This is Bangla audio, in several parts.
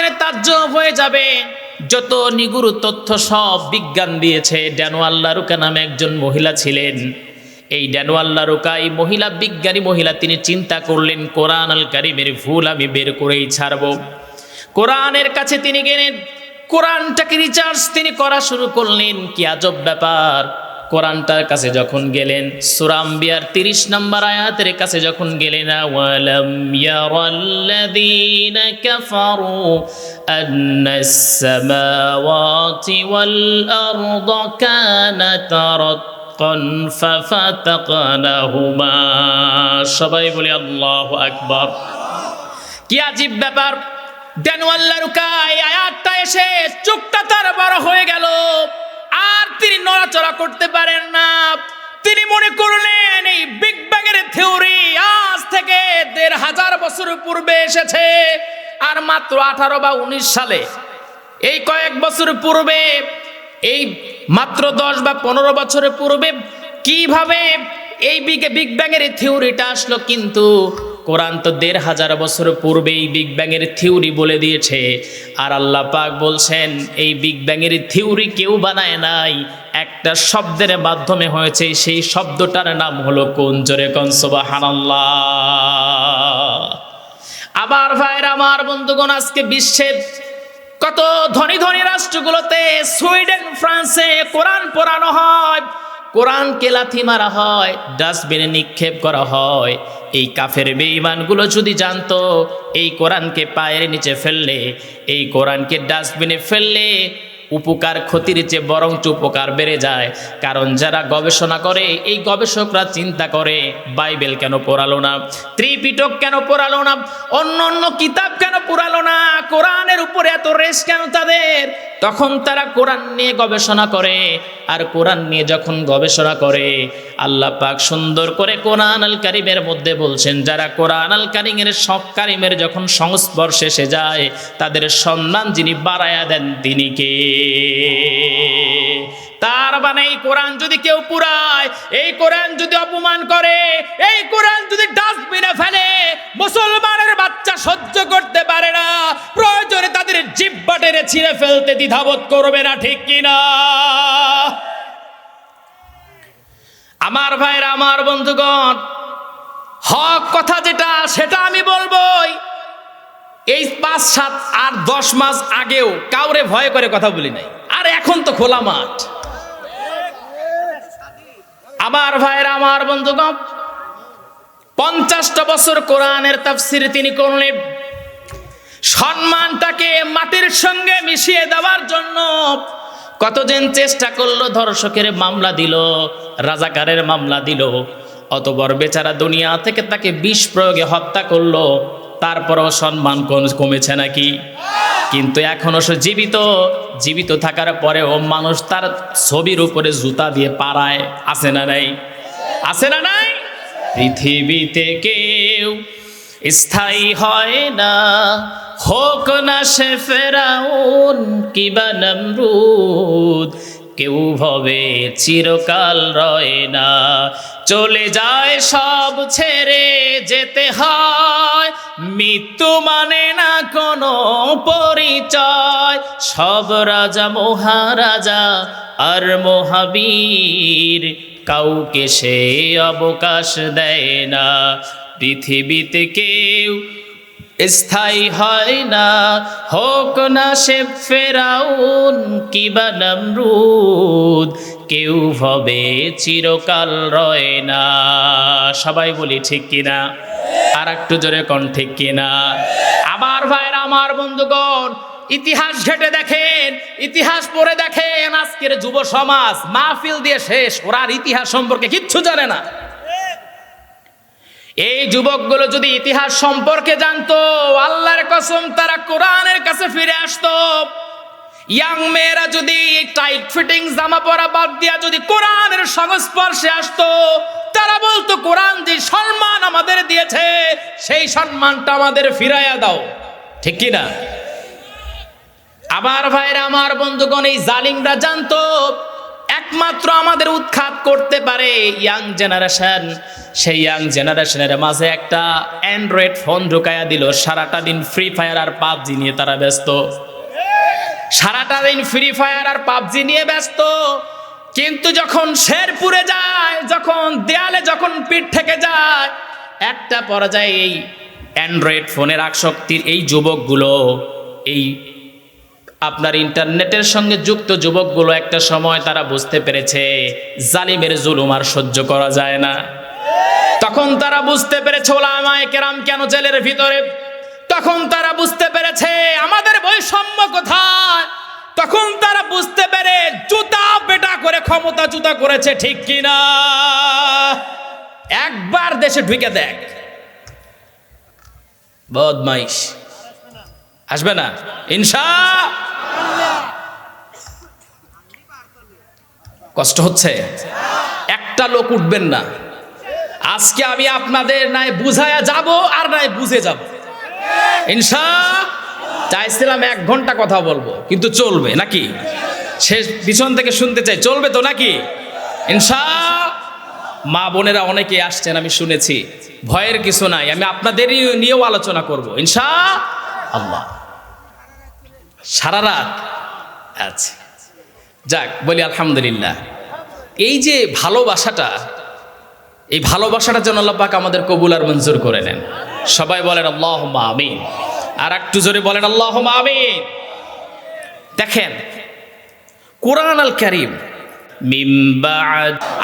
জেনে তাজ্জব হয়ে যাবে। যত নিগুরু তথ্য সব বিজ্ঞান দিয়েছে ড্যানোয়াল্লা রুকা নামে একজন মহিলা ছিলেন। এই ড্যানোয়াল্লা রুকা, এই মহিলা বিজ্ঞানী মহিলা, তিনি চিন্তা করলেন, কোরআন আল কারিমের ভুল আমি বের করেই ছাড়ব। কোরআনের কাছে তিনি গেলেন, কোরআনটাকে রিচার্জ তিনি করা শুরু করলেন। কি আজব ব্যাপার। কোরআনটার কাছে যখন গেলেন সুরাম্বিয়ার তিরিশ নম্বর আয়াতের কাছে যখন গেলেন সবাই বলে, আল্লাহু আকবার। কি আজীব ব্যাপার। দেনওয়াল্লা রুকাই আয়াতটা এসে চোখটা তার বড় হয়ে গেল। আর তিনি নড়াচড়া করতে পারেন না। তিনি মনে করলেন, এই বিগ ব্যাং এর থিওরি আজ থেকে দেড় হাজার বছর পূর্বে এসেছে। আর মাত্র আঠারো বা উনিশ সালে, এই কয়েক বছর পূর্বে, এই মাত্র দশ বা পনেরো বছরের পূর্বে কীভাবে এই বিগ বিগ ব্যাং এর থিওরিটা আসলো কিন্তু কোরআন তো দেড় হাজার বছর পূর্বেই বিগ ব্যাং এর থিওরি বলে দিয়েছে। আর আল্লাহ পাক বলছেন, এই বিগ ব্যাং এর থিওরি কেউ বানায় নাই। একটা শব্দের মাধ্যমে হয়েছে, সেই শব্দটার নাম হলো কোন? জোরে কনসবা আবার ভাইরা আমার বন্ধুগণ, আজকে বিশ্বের কত ধনী ধনী রাষ্ট্রগুলোতে সুইডেন, ফ্রান্সে কোরআন পড়ানো হয়। কোরআনকে লাথি মারা হয়, ডাস্টবিনে নিক্ষেপ করা হয়। এই কাফের বেঈমানগুলো যদি জানতো, এই কোরআনকে পায়ের নিচে ফেললে, এই কোরআনকে ডাস্টবিনে ফেললে, উপকার ক্ষতির চেয়ে বরঞ্চ উপকার বেড়ে যায়। কারণ যারা গবেষণা করে, এই গবেষকরা চিন্তা করে, বাইবেল কেন পড়ালো না? ত্রিপিটক কেন পড়ালো না? অন্য অন্য কিতাব কেন পড়ালো না? কোরআনের উপরে এত রেস কেন তাদের? তখন তারা কোরআন নিয়ে গবেষণা করে। আর কোরআন নিয়ে যখন গবেষণা করে, আল্লাহ পাক সুন্দর করে কোরআন আল কারিমের মধ্যে বলছেন, যারা কোরআন আল কারিমের সব কারিমের যখন সংস্পর্শে এসে যায়, তাদের সম্মান যিনি বাড়ায়া দেন তিনি কে? তার মানে এই কোরআন যদি কেউ পুরায়, এই কোরআন যদি অপমান করে, এই কোরআন যদি ডাস্টবিনে ফেলে, মুসলমানের বাচ্চা সহ্য করতে পারে না। ছিঁড়ে ফেলতে দ্বিধাবোধ করবে না, ঠিক কিনা? আমার ভাইরা, আমার বন্ধুগণ, হক কথা যেটা, সেটা আমি বলবোই। এই পাঁচ, সাত আর দশ মাস আগেও কাউরে ভয় করে কথা বলি নাই। আর এখন তো খোলা মাঠ। আমার ভাইরা, আমার বন্ধুগণ, পঞ্চাশটা বছর কোরআনের তাফসির তিনি করলেন। সম্মানটাকে মাটির সঙ্গে মিশিয়ে দেওয়ার জন্য কতদিন চেষ্টা করল, ধর্ষকের মামলা দিল, রাজাকারের মামলা দিল। অতবর বেচারা দুনিয়া থেকে তাকে বিষ প্রয়োগে হত্যা করল, তারপরও সম্মান কম- কমেছে নাকি? কিন্তু এখনও সে জীবিত জীবিত থাকার পরেও মানুষ তার ছবির উপরে জুতা দিয়ে পাড়ায়। আছে না নাই? আছে না নাই? পৃথিবীতে কেউ স্থায়ী হয় না। হোক না সে ফেরাউন কিবা নমরুদ, কেউ ভবে চিরকাল রয় না। চলে যায় সব ছেড়ে যেতে হয়, মৃত্যু মানে না কোনো পরিচয়। সব রাজা, মহারাজা আর মহাবীর, কাউকে সে অবকাশ দেয় না। পৃথিবীতে কেউ স্থায়ী হয় না। হোক না সে ফেরাউন কিবা নমরুদ, কেউ ভবে চিরকাল রয় না। সবাই বলি ঠিক কিনা? আর একটু জোরে কন ঠিক কিনা? আমার ভাইরা আমার বন্ধুগণ, ইতিহাস ঘেটে দেখেন, ইতিহাস পড়ে দেখেন, আজকের যুব সমাজ মাহফিল দিয়ে শেষ, ওরা ইতিহাস সম্পর্কে কিচ্ছু জানে না। এই যুবকগুলো যদি ইতিহাস সম্পর্কে জানতো, আল্লাহর কসম, তারা কোরআনের কাছে ফিরে আসতো। ইয়াং মেয়েরা যদি টাইট ফিটিং জামা পরা বাদ দিয়া যদি কোরআনের সংস্পর্শে আসতো, তারা বলতো, কোরআন যে সম্মান আমাদের দিয়েছে, সেই সম্মানটা আমাদের ফিরাইয়া দাও। ঠিক কি না? আমার ভাইরা, আমার বন্ধুগণ, এই জালিমরা জানতো একমাত্র আমাদের উৎখাত করতে পারে ইয়াং জেনারেশন সেই ইয়াং জেনারেশনের মাঝে একটা অ্যান্ড্রয়েড ফোন ঢুকাইয়া দিল। সারাটা দিন ফ্রি ফায়ার আর পাবজি নিয়ে তারা ব্যস্ত। সারাটা দিন ফ্রি ফায়ার আর পাবজি নিয়ে ব্যস্ত। কিন্তু যখন শেরপুরে যায়, যখন দেয়ালে যখন পিঠ থেকে যায়, একটা পর্যায়ে এই অ্যান্ড্রয়েড ফোনের আসক্তির এই যুবকগুলো, এই আপনার ইন্টারনেটের সঙ্গে যুক্ত যুবকগুলো একটা সময় তারা বুঝতে পেরেছে, জালিমের জুলুম আর সহ্য করা যায় না। তখন তারা বুঝতে পেরেছে ওলামায়ে কেরাম কেন জেলের ভিতরে? তখন তারা বুঝতে পেরেছে আমাদের বৈষম্য কোথায়? তখন তারা বুঝতে পেরে জুতা পেটা করে ক্ষমতা জুতা করেছে, ঠিক কিনা? একবার দেশে ঢুকে দেখ। বদমাইশ। আসবে না? ইনশা কষ্ট হচ্ছে? একটা লোক উঠবেন না। আজকে আমি আপনাদের নাই বুঝায়া যাব আর নাই বুঝে যাব। ইনশা চাইছিলাম এক ঘণ্টা কথা বলব, কিন্তু চলবে নাকি? শেষ পিছন থেকে শুনতে চাই, চলবে তো নাকি? ইনশা মা বোনেরা অনেকে আসছেন, আমি শুনেছি। ভয়ের কিছু নাই, আমি আপনাদেরই নিয়েও আলোচনা করব। ইনশা আল্লাহ সারা রাত আচ্ছা যাক, বলি আলহামদুলিল্লাহ। এই যে ভালোবাসাটা, এই ভালোবাসাটা যেন আল্লাহ আমাদের কবুল আর মঞ্জুর করে নেন। সবাই বলেন আল্লাহ আমিন। আর একটু জোরে বলেন আল্লাহ আমিন। দেখেন, কোরআন আল করিম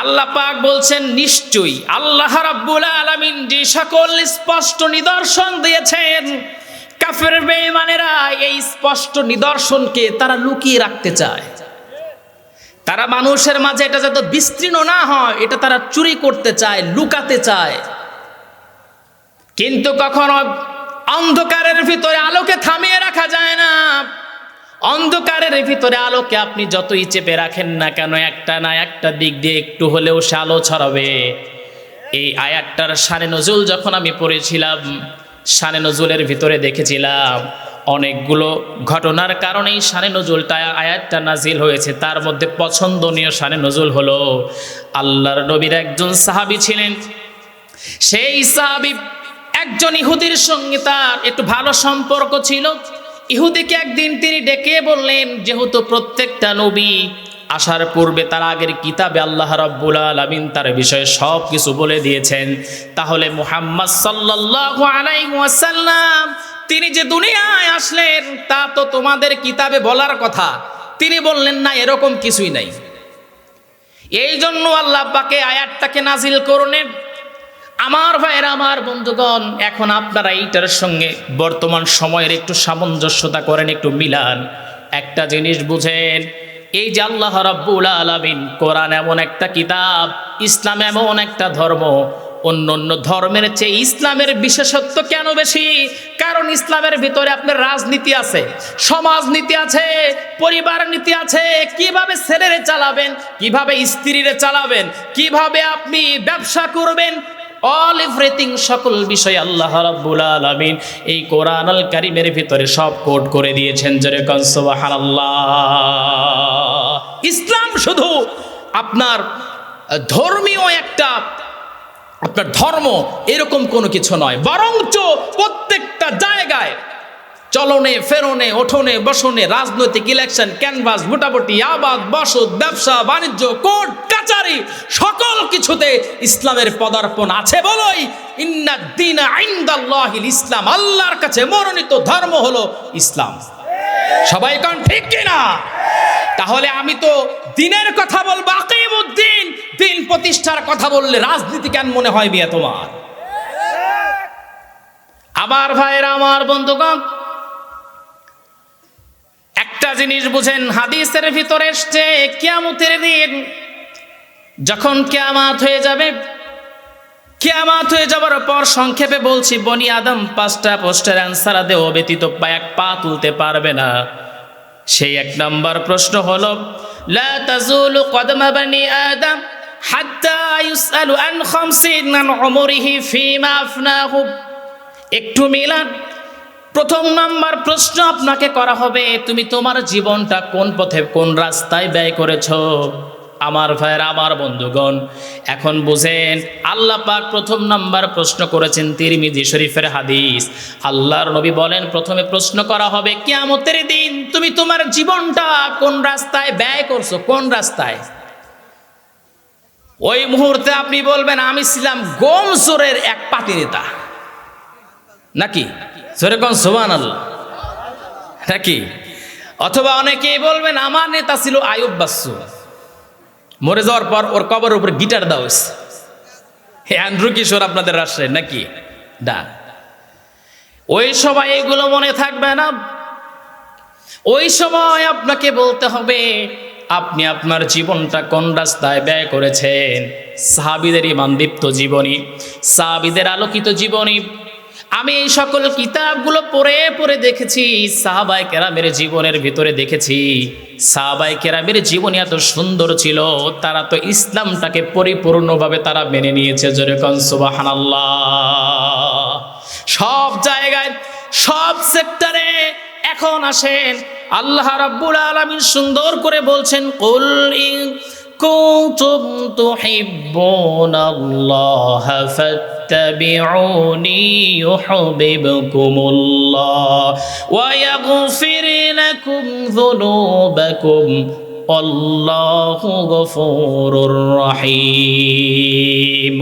আল্লাহ পাক বলছেন, নিশ্চয়ই আল্লাহ রাব্বুল আলামিন যে সকল স্পষ্ট নিদর্শন দিয়েছেন, কাফের বেঈমানেরা এই স্পষ্ট নিদর্শনকে তারা লুকিয়ে রাখতে চায়। তারা মানুষের মাঝে এটা যাতে বিস্তীর্ণ না হয়, এটা তারা চুরি করতে চায়, লুকাতে চায়। কিন্তু কখনো অন্ধকারের ভিতরে আলোকে থামিয়ে রাখা যায় না। অন্ধকারের ভিতরে আলোকে আপনি যতই চেপে রাখেন না কেন, একটা না একটা দিক দিয়ে একটু হলেও সে আলো ছড়াবে। এই আয়াতটার সানে নজুল যখন আমি পড়েছিলাম সানে নজুলের ভিতরে দেখেছিলাম অনেকগুলো ঘটনার কারণেই সানে নজুলটা আয়াতটা নাজিল হয়েছে। তার মধ্যে পছন্দনীয় সানে নজুল হলো আল্লাহর নবীর একজন সাহাবি ছিলেন। সেই সাহাবি একজন ইহুদির সঙ্গে তার একটু ভালো সম্পর্ক ছিল। ইহুদিকে একদিন তিনি ডেকে বললেন, যেহেতু প্রত্যেকটা নবী আসার পূর্বে তার আগের কিতাবে আল্লাহ রাব্বুল আলামিন তার বিষয়ে সব কিছু বলে দিয়েছেন, তাহলে মুহাম্মদ আলাইহি ওয়াসাল্লাম তিনি যে দুনিয়ায় আসলেন, তা তো তোমাদের কিতাবে বলার কথা। তিনি বললেন, না, এরকম কিছুই নাই। এই জন্য আল্লাহ পাকে আয়াতটাকে নাজিল করুন আমার ভাইয়ের, আমার বন্ধুগণ, এখন আপনারা এইটার সঙ্গে বর্তমান সময়ের একটু সামঞ্জস্যতা করেন, একটু মিলান। একটা জিনিস বুঝেন, এই যে আল্লাহ রাব্বুল আলামিন কোরআন এমন একটা কিতাব, ইসলাম এমন একটা ধর্ম অন্য অন্য ধর্মের চেয়ে ইসলামের বিশেষত্ব কেন বেশি? কারণ ইসলামের ভিতরে আপনার রাজনীতি আছে, সমাজনীতি আছে, পরিবার নীতি আছে। কীভাবে ছেলেরে চালাবেন, কীভাবে স্ত্রীরে চালাবেন, কীভাবে আপনি ব্যবসা করবেন? অল এভরিথিং সকল বিষয় আল্লাহ রাব্বুল আলামিন এই কোরআন আল কারিমের ভিতরে সব কোড করে দিয়েছেন জরে সুবহানাল্লাহ। ইসলাম শুধু আপনার ধর্মীয় একটা আপনার ধর্ম এরকম কোনো কিছু নয়। বরঞ্চ প্রত্যেকটা জায়গায় চলনে, ফেরনে, ওঠনে, বসনে, রাজনৈতিক ইলেকশন ক্যানভাস মোটামুটি আবাদ, বসত, ব্যবসা, বাণিজ্য, কোর্ট, কাচারি, সকল কিছুতে ইসলামের পদার্পণ আছে বলই ইন্নাদ্দিন আইন্দাল্লাহিল ইসলাম, আল্লাহর কাছে মনোনীত ধর্ম হলো ইসলাম। সবাই কন ঠিক কিনা? তাহলে আমি তো দিনের কথা বলব, আকিমুদ্দিন। দিন প্রতিষ্ঠার কথা বললে রাজনীতি কেন মনে হয় বিয়ে তোমার? আবার ভাইরা আমার বন্ধুগণ, একটা জিনিস বুঝেন, হাদিসের ভিতরে এসছে, কিয়ামতের দিন যখন কিয়ামাত হয়ে যাবে, কিয়ামাত হয়ে যাবার পর সংক্ষেপে বলছি, বনি আদম পাঁচটা পোস্টের অ্যান্সার দেও ব্যতীত এক পা তুলতে পারবে না। সেই এক নম্বর প্রশ্ন হলো, লা তাজুলু কদমা বানি আদম একটু মিলান, প্রথম নাম্বার প্রশ্ন আপনাকে করা হবে, তুমি তোমার জীবনটা কোন পথে, কোন রাস্তায় ব্যয় করেছ? আমার ভাইয়ের, আমার বন্ধুগণ, এখন বুঝেন, আল্লাহ পাক প্রথম নাম্বার প্রশ্ন করেছেন তিরমিজি শরীফের হাদিস। আল্লাহর নবী বলেন, প্রথমে প্রশ্ন করা হবে, কিয়ামতের দিন তুমি তোমার জীবনটা কোন রাস্তায় ব্যয় করছ, কোন রাস্তায়? ওই মুহূর্তে আপনি বলবেন, আমি ছিলাম গোম চোরের এক পাতি নেতা নাকি? জোরে কোন সোবান আল্লাহ নাকি অথবা অনেকেই বলবেন, আমার নেতা ছিল আয়ুব বাসু মরে যাওয়ার পর ওর কবর উপর গিটার দাও হে অ্যান্ড্রু কিশোর, আপনাদের রাষ্ট্রে নাকি? ডা ওই সময় এগুলো মনে থাকবে না। ওই সময় আপনাকে বলতে হবে আপনি আপনার জীবনটা কোন রাস্তায় ব্যয় করেছেন? সাহাবিদের ইমানদীপ্ত জীবনী, সাহাবিদের আলোকিত জীবনী। আমি এই সকল কিতাবগুলো পড়ে পড়ে দেখেছি সাহাবাই কেরামের জীবনের ভিতরে দেখেছি। সাহাবাই কেরামের জীবনী এত সুন্দর ছিল, তারা তো ইসলামটাকে পরিপূর্ণভাবে তারা মেনে নিয়েছে যেরকম সুবাহানাল্লাহ। সব জায়গায়, সব সেক্টরে এখন আসেন আল্লাহ রাব্বুল আলামিন সুন্দর করে বলছেন, কুল ইন কুনতুম তুহিব্বুনাল্লাহ ফাত্তাবিউনি ইউহিব্বুকুমুল্লাহ ওয়া ইয়াগফির লাকুম যুনুবাকুম আল্লাহু গফুরুর রহিম।